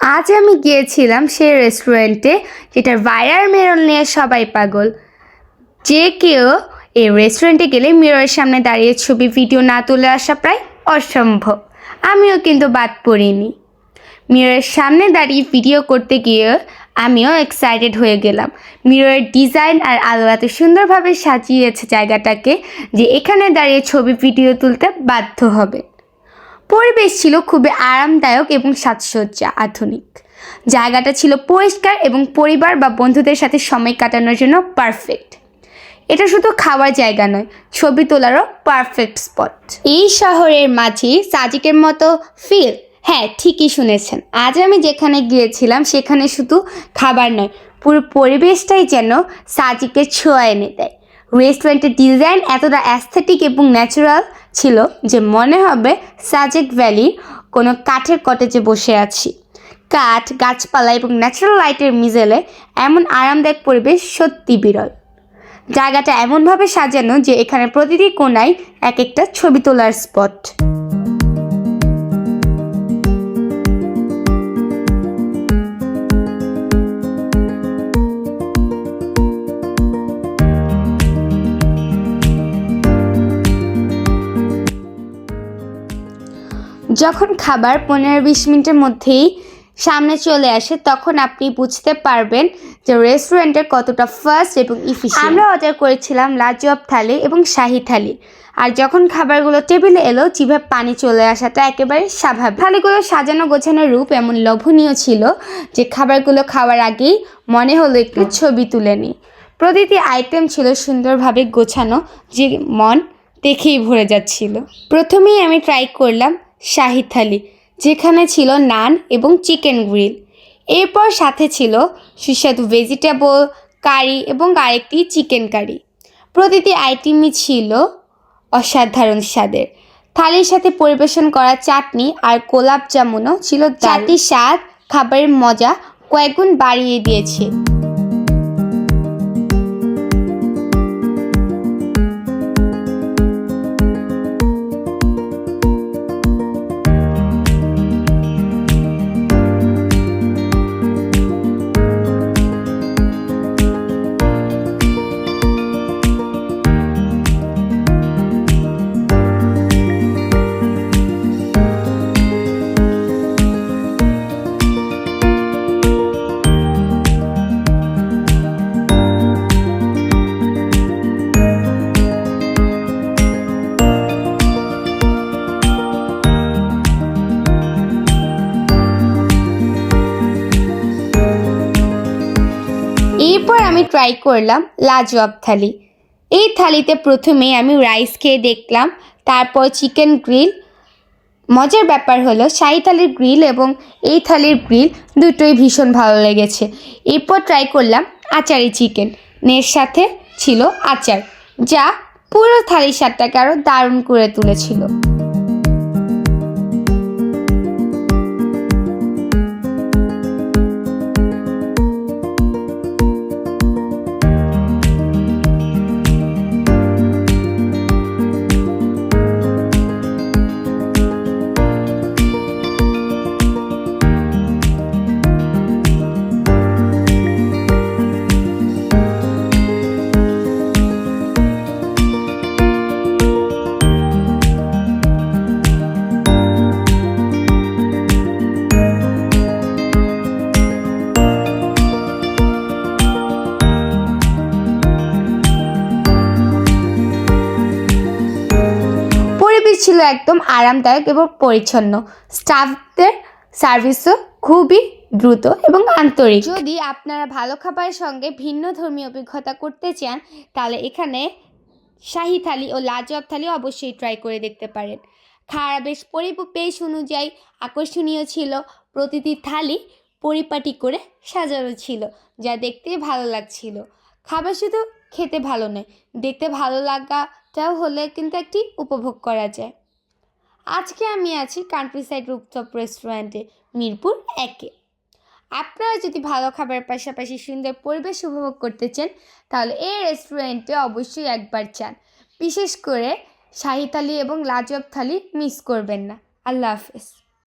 আজ আমি গিয়েছিলাম সেই রেস্টুরেন্টে যেটার ভাইরাল মেরল নিয়ে সবাই পাগল। যে কেউ এই রেস্টুরেন্টে গেলে মিররের সামনে দাঁড়িয়ে ছবি ভিডিও না তুলে আসা প্রায় অসম্ভব। আমিও কিন্তু বাদ পড়িনি। মিররের সামনে দাঁড়িয়ে ভিডিও করতে গিয়ে আমিও এক্সাইটেড হয়ে গেলাম। মিররের ডিজাইন আর আলো এত সুন্দরভাবে সাজিয়েছে জায়গাটাকে যে এখানে দাঁড়িয়ে ছবি ভিডিও তুলতে বাধ্য হবে। পরিবেশ ছিল খুবই আরামদায়ক এবং সাজসজ্জা, আধুনিক। জায়গাটা ছিল পরিষ্কার এবং পরিবার বা বন্ধুদের সাথে সময় কাটানোর জন্য পারফেক্ট এটা শুধু খাওয়ার জায়গা নয়, ছবি তোলারও পারফেক্ট স্পট এই শহরের মাঝে সাজিকের মতো ফিল হ্যাঁ ঠিকই শুনেছেন। আজ আমি যেখানে গিয়েছিলাম সেখানে শুধু খাবার নয়, পুরো পরিবেশটাই যেন সাজিকে ছোঁয়া এনে দেয়। রেস্টুরেন্টের ডিজাইন এতটা অ্যাস্থেটিক এবং ন্যাচারাল ছিল যে মনে হবে সাজেক ভ্যালি কোনো কাঠের কটেজে বসে আছি। কাঠ, গাছপালা এবং ন্যাচারাল লাইটের মিজেলে এমন আরামদায়ক পরিবেশ সত্যি বিরল। জায়গাটা এমনভাবে সাজানো যে এখানে প্রতিটি কোনায় এক একটা ছবি তোলার স্পট যখন খাবার পনেরো বিশ মিনিটের মধ্যেই সামনে চলে আসে, তখন আপনি বুঝতে পারবেন যে রেস্টুরেন্টের কতটা ফাস্ট এবং ইফিশিয়েন্ট আমরা অর্ডার করেছিলাম লাজবাব থালি এবং শাহি থালি। আর যখন খাবারগুলো টেবিলে এলো, জিভে পানি চলে আসাটা একেবারে স্বাভাবিক। থালিগুলো সাজানো গোছানো রূপ এমন লোভনীয় ছিল যে খাবারগুলো খাওয়ার আগেই মনে হলো একটু ছবি তুলে নিই। প্রতিটি আইটেম ছিল সুন্দরভাবে গোছানো, যে মন দেখেই ভরে যাচ্ছিল। প্রথমেই আমি ট্রাই করলাম শাহি থালি যেখানে ছিল নান এবং চিকেন গ্রিল। এরপর সাথে ছিল সুস্বাদু ভেজিটেবল কারি এবং আরেকটি চিকেন কারি। প্রতিটি আইটেমই ছিল অসাধারণ স্বাদের। থালির সাথে পরিবেশন করা চাটনি আর গোলাপ জামুনও ছিল চারটির স্বাদ, খাবারের মজা কয়েকগুণ বাড়িয়ে দিয়েছে। এরপর আমি ট্রাই করলাম লাজওয়াব থালি। এই থালিতে প্রথমে আমি রাইস খেয়ে দেখলাম, তারপর চিকেন গ্রিল মজার ব্যাপার হলো, শাহি থালির গ্রিল এবং এই থালির গ্রিল দুটোই ভীষণ ভালো লেগেছে। এরপর ট্রাই করলাম আচারি চিকেন এর সাথে ছিল আচার, যা পুরো থালির স্বাদটাকে আরও দারুণ করে তুলেছিল। ছিল একদম আরামদায়ক এবং পরিচ্ছন্ন। স্টাফদের সার্ভিসও খুবই দ্রুত এবং আন্তরিক। যদি আপনারা ভালো খাবারের সঙ্গে ভিন্ন ধর্মীয় অভিজ্ঞতা করতে চান, তাহলে এখানে শাহি থালি ও লাজবাব থালি অবশ্যই ট্রাই করে দেখতে পারেন। খাওয়া বেশ পরিবেশ অনুযায়ী আকর্ষণীয় ছিল। প্রতিটি থালি পরিপাটি করে সাজানো ছিল, যা দেখতে ভালো লাগছিল। খাবার শুধু খেতে ভালো নয়, দেখতে ভালো লাগাটাও হলে কিন্তু একটি উপভোগ করা যায়। আজকে আমি আছি কান্ট্রি সাইড রুপটপ রেস্টুরেন্টে মিরপুর একে। আপনারা যদি ভালো খাবারের পাশাপাশি সুন্দর পরিবেশ উপভোগ করতে চান, তাহলে এই রেস্টুরেন্টে অবশ্যই একবার চান বিশেষ করে শাহি থালি এবং লাজব থালি মিস করবেন না। আল্লাহ হাফেজ।